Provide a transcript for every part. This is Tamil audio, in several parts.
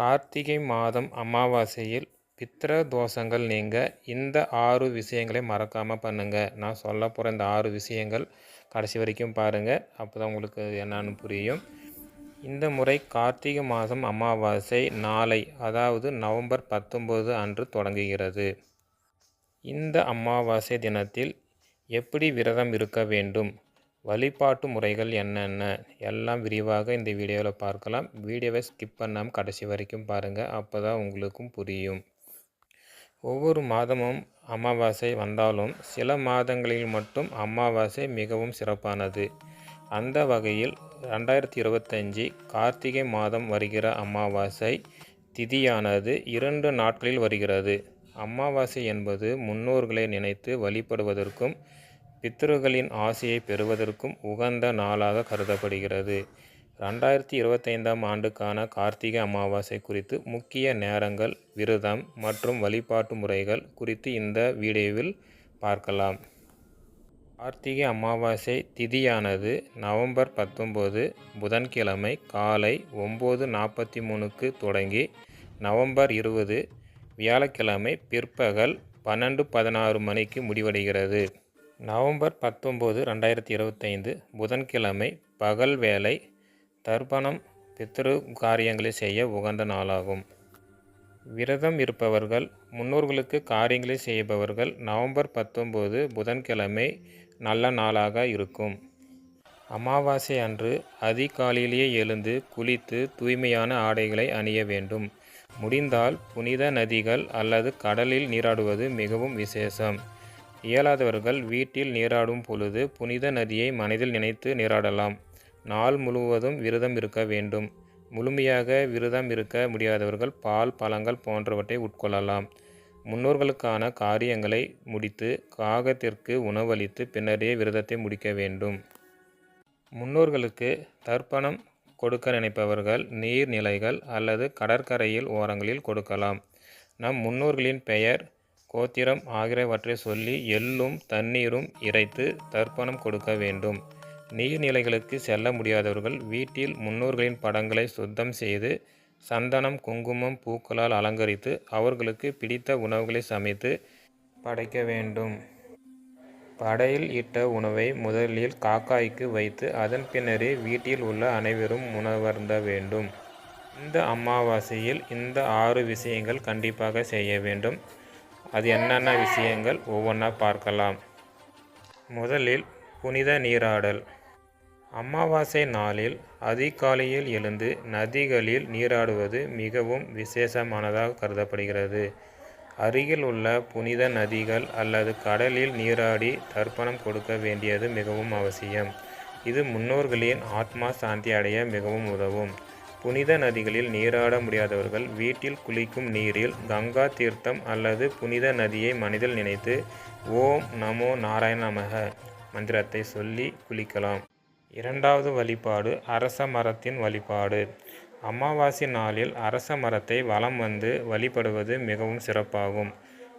கார்த்திகை மாதம் அமாவாசையில் பித்ர தோஷங்கள் நீங்க இந்த ஆறு விஷயங்களை மறக்காமல் பண்ணுங்கள் நான் சொல்ல போகிற இந்த ஆறு விஷயங்கள் கடைசி வரைக்கும் பாருங்கள் அப்போ தான் உங்களுக்கு என்னன்னு புரியும். இந்த முறை கார்த்திகை மாதம் அமாவாசை நாளை அதாவது நவம்பர் பத்தொம்போது அன்று தொடங்குகிறது. இந்த அமாவாசை தினத்தில் எப்படி விரதம் இருக்க வேண்டும்? வழிபாட்டு முறைகள் என்னென்ன? எல்லாம் விரிவாக இந்த வீடியோவில் பார்க்கலாம். வீடியோவை ஸ்கிப் பண்ணாமல் கடைசி வரைக்கும் பாருங்கள் அப்போ தான் உங்களுக்கும் புரியும். ஒவ்வொரு மாதமும் அமாவாசை வந்தாலும் சில மாதங்களில் மட்டும் அமாவாசை மிகவும் சிறப்பானது. அந்த வகையில் ரெண்டாயிரத்தி இருபத்தஞ்சி கார்த்திகை மாதம் வருகிற அமாவாசை திதியானது இரண்டு நாட்களில் வருகிறது. அமாவாசை என்பது முன்னோர்களை நினைத்து வழிபடுவதற்கும் பித்ருகளின் ஆசையை பெறுவதற்கும் உகந்த நாளாக கருதப்படுகிறது. ரெண்டாயிரத்தி இருபத்தைந்தாம் ஆண்டுக்கான கார்த்திகை அமாவாசை குறித்து முக்கிய நேரங்கள் விரதம் மற்றும் வழிபாட்டு முறைகள் குறித்து இந்த வீடியோவில் பார்க்கலாம். கார்த்திகை அமாவாசை திதியானது நவம்பர் பத்தொம்போது புதன்கிழமை காலை ஒம்பது நாற்பத்தி மூணுக்கு தொடங்கி நவம்பர் இருபது வியாழக்கிழமை பிற்பகல் பன்னெண்டு பதினாறு மணிக்கு முடிவடைகிறது. நவம்பர் பத்தொம்போது ரெண்டாயிரத்தி இருபத்தைந்து புதன்கிழமை பகல் வேலை தர்ப்பணம் பித்ரு காரியங்களை செய்ய உகந்த நாளாகும். விரதம் இருப்பவர்கள் முன்னோர்களுக்கு காரியங்களை செய்பவர்கள் நவம்பர் பத்தொம்போது புதன்கிழமை நல்ல நாளாக இருக்கும். அமாவாசை அன்று அதிகாலையிலேயே எழுந்து குளித்து தூய்மையான ஆடைகளை அணிய வேண்டும். முடிந்தால் புனித நதிகள் அல்லது கடலில் நீராடுவது மிகவும் விசேஷம். இயலாதவர்கள் வீட்டில் நீராடும் பொழுது புனித நதியை மனதில் நினைத்து நீராடலாம். நாள் முழுவதும் விரதம் இருக்க வேண்டும். முழுமையாக விரதம் இருக்க முடியாதவர்கள் பால் பழங்கள் போன்றவற்றை உட்கொள்ளலாம். முன்னோர்களுக்கான காரியங்களை முடித்து காகத்திற்கு உணவளித்து பின்னரே விரதத்தை முடிக்க வேண்டும். முன்னோர்களுக்கு தர்ப்பணம் கொடுக்க நினைப்பவர்கள் நீர்நிலைகள் அல்லது கடற்கரையில் ஓரங்களில் கொடுக்கலாம். நம் முன்னோர்களின் பெயர் கோத்திரம் ஆகியவற்றை சொல்லி எள்ளும் தண்ணீரும் இறைத்து தர்ப்பணம் கொடுக்க வேண்டும். நீர்நிலைகளுக்கு செல்ல முடியாதவர்கள் வீட்டில் முன்னோர்களின் படங்களை சுத்தம் செய்து சந்தனம் குங்குமம் பூக்களால் அலங்கரித்து அவர்களுக்கு பிடித்த உணவுகளை சமைத்து படைக்க வேண்டும். படையில் இட்ட உணவை முதலில் காக்காய்க்கு வைத்து அதன் பின்னரே வீட்டில் உள்ள அனைவரும் உணவருந்த வேண்டும். இந்த அமாவாசையில் இந்த ஆறு விஷயங்கள் கண்டிப்பாக செய்ய வேண்டும். அது என்னென்ன விஷயங்கள் ஒவ்வொன்றா பார்க்கலாம். முதலில் புனித நீராடல். அமாவாசை நாளில் அதிகாலையில் எழுந்து நதிகளில் நீராடுவது மிகவும் விசேஷமானதாக கருதப்படுகிறது. அருகில் உள்ள புனித நதிகள் அல்லது கடலில் நீராடி தர்ப்பணம் கொடுக்க வேண்டியது மிகவும் அவசியம். இது முன்னோர்களின் ஆத்மா சாந்தி அடைய மிகவும் உதவும். புனித நதிகளில் நீராட முடியாதவர்கள் வீட்டில் குளிக்கும் நீரில் கங்கா தீர்த்தம் அல்லது புனித நதியை மனதில் நினைத்து ஓம் நமோ நாராயணமக மந்திரத்தை சொல்லி குளிக்கலாம். இரண்டாவது வழிபாடு அரச மரத்தின் வழிபாடு. அமாவாசை நாளில் அரச மரத்தை வலம் வந்து வழிபடுவது மிகவும் சிறப்பாகும்.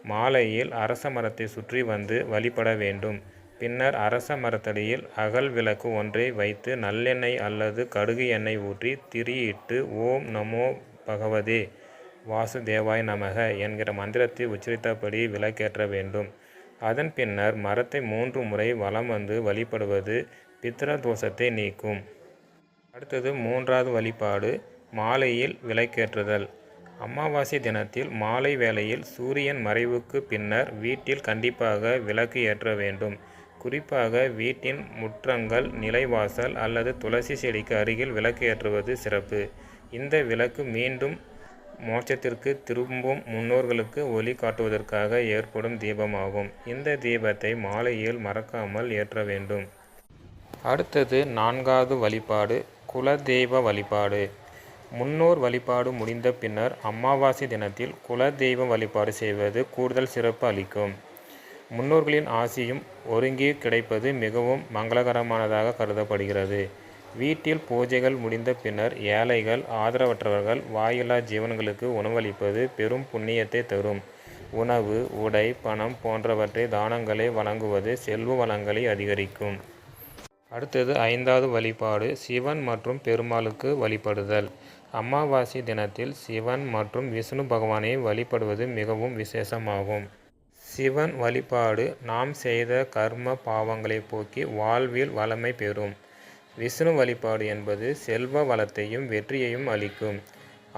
மாலையில் அரச மரத்தை சுற்றி வந்து வழிபட வேண்டும். பின்னர் அரச மரத்தடியில் அகல் விளக்கு ஒன்றை வைத்து நல்லெண்ணெய் அல்லது கடுகு எண்ணெய் ஊற்றி திரியிட்டு ஓம் நமோ பகவதே வாசுதேவாய் நமக என்கிற மந்திரத்தை உச்சரித்தபடி விளக்கேற்ற வேண்டும். அதன் பின்னர் மரத்தை மூன்று முறை வலம் வந்து வழிபடுவது பித்ர தோஷத்தை நீக்கும். அடுத்தது மூன்றாவது வழிபாடு மாலையில் விளக்கேற்றுதல். அமாவாசை தினத்தில் மாலை வேளையில் சூரியன் மறைவுக்கு பின்னர் வீட்டில் கண்டிப்பாக விளக்கு ஏற்ற வேண்டும். குறிப்பாக வீட்டின் முற்றங்கள் நிலைவாசல் அல்லது துளசி செடிக்கு அருகில் விளக்கு ஏற்றுவது சிறப்பு. இந்த விளக்கு மீண்டும் மோட்சத்திற்கு திரும்பும் முன்னோர்களுக்கு ஒளி காட்டுவதற்காக ஏற்படும் தீபமாகும். இந்த தீபத்தை மாலையில் மறக்காமல் ஏற்ற வேண்டும். அடுத்தது நான்காவது வழிபாடு குலதெய்வ வழிபாடு. முன்னோர் வழிபாடு முடிந்த பின்னர் அமாவாசை தினத்தில் குலதெய்வ வழிபாடு செய்வது கூடுதல் சிறப்பு அளிக்கும். முன்னோர்களின் ஆசியும் ஒருங்கே கிடைப்பது மிகவும் மங்களகரமானதாக கருதப்படுகிறது. வீட்டில் பூஜைகள் முடிந்த பின்னர் ஏழைகள் ஆதரவற்றவர்கள் வாயில்லா ஜீவன்களுக்கு உணவளிப்பது பெரும் புண்ணியத்தை தரும். உணவு உடை பணம் போன்றவற்றை தானங்களை வழங்குவது செல்வ வளங்களை அதிகரிக்கும். அடுத்தது ஐந்தாவது வழிபாடு சிவன் மற்றும் பெருமாளுக்கு வழிபடுதல். அமாவாசை தினத்தில் சிவன் மற்றும் விஷ்ணு பகவானை வழிபடுவது மிகவும் விசேஷமாகும். சிவன் வழிபாடு நாம் செய்த கர்ம பாவங்களை போக்கி வாழ்வில் வளமை பெறும். விஷ்ணு வழிபாடு என்பது செல்வ வளத்தையும் வெற்றியையும் அளிக்கும்.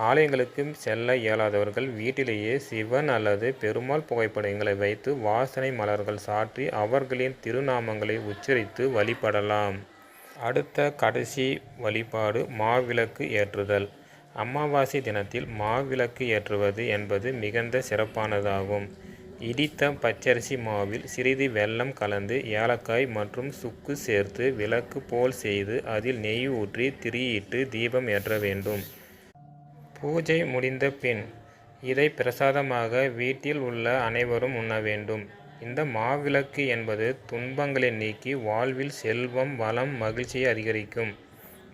ஆலயங்களுக்கு செல்ல இயலாதவர்கள் வீட்டிலேயே சிவன் அல்லது பெருமாள் புகைப்படங்களை வைத்து வாசனை மலர்கள் சாற்றி அவர்களின் திருநாமங்களை உச்சரித்து வழிபடலாம். அடுத்த கடைசி வழிபாடு மாவிளக்கு ஏற்றுதல். அமாவாசை தினத்தில் மாவிளக்கு ஏற்றுவது என்பது மிகுந்த சிறப்பானதாகும். இடித்த பச்சரிசி மாவில் சிறிது வெல்லம் கலந்து ஏலக்காய் மற்றும் சுக்கு சேர்த்து விளக்கு போல் செய்து அதில் நெய் ஊற்றி திரியிட்டு தீபம் ஏற்ற வேண்டும். பூஜை முடிந்த பின் இதை பிரசாதமாக வீட்டில் உள்ள அனைவரும் உண்ண வேண்டும். இந்த மாவிளக்கு என்பது துன்பங்களை நீக்கி வாழ்வில் செல்வம் வளம் மகிழ்ச்சியை அதிகரிக்கும்.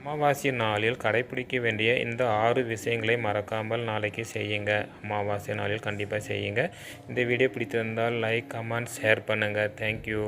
அமாவாசை நாளில் கடைபிடிக்க வேண்டிய இந்த ஆறு விஷயங்களை மறக்காமல் நாளைக்கு செய்யுங்க. அமாவாசை நாளில் கண்டிப்பாக செய்யுங்க. இந்த வீடியோ பிடித்திருந்தால் லைக் கமெண்ட் ஷேர் பண்ணுங்கள் தேங்க்யூ